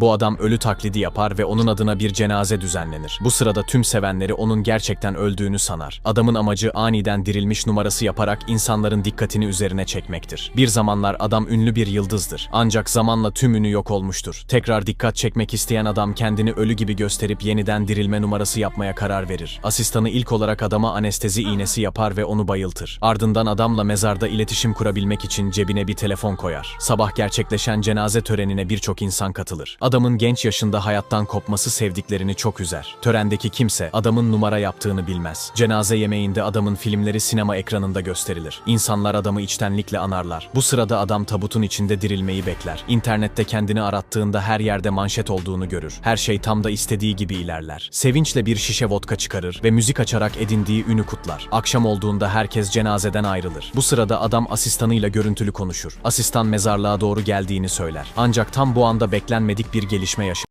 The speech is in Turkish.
Bu adam ölü taklidi yapar ve onun adına bir cenaze düzenlenir. Bu sırada tüm sevenleri onun gerçekten öldüğünü sanar. Adamın amacı aniden dirilmiş numarası yaparak insanların dikkatini üzerine çekmektir. Bir zamanlar adam ünlü bir yıldızdır. Ancak zamanla tüm ünü yok olmuştur. Tekrar dikkat çekmek isteyen adam kendini ölü gibi gösterip yeniden dirilme numarası yapmaya karar verir. Asistanı ilk olarak adama anestezi iğnesi yapar ve onu bayıltır. Ardından adamla mezarda iletişim kurabilmek için cebine bir telefon koyar. Sabah gerçekleşen cenaze törenine birçok insan katılır. Adamın genç yaşında hayattan kopması sevdiklerini çok üzer. Törendeki kimse adamın numara yaptığını bilmez. Cenaze yemeğinde adamın filmleri sinema ekranında gösterilir. İnsanlar adamı içtenlikle anarlar. Bu sırada adam tabutun içinde dirilmeyi bekler. İnternette kendini arattığında her yerde manşet olduğunu görür. Her şey tam da istediği gibi ilerler. Sevinçle bir şişe vodka çıkarır ve müzik açarak edindiği ünü kutlar. Akşam olduğunda herkes cenazeden ayrılır. Bu sırada adam asistanıyla görüntülü konuşur. Asistan mezarlığa doğru geldiğini söyler. Ancak tam bu anda beklenmedik bir gelişme yaşanır.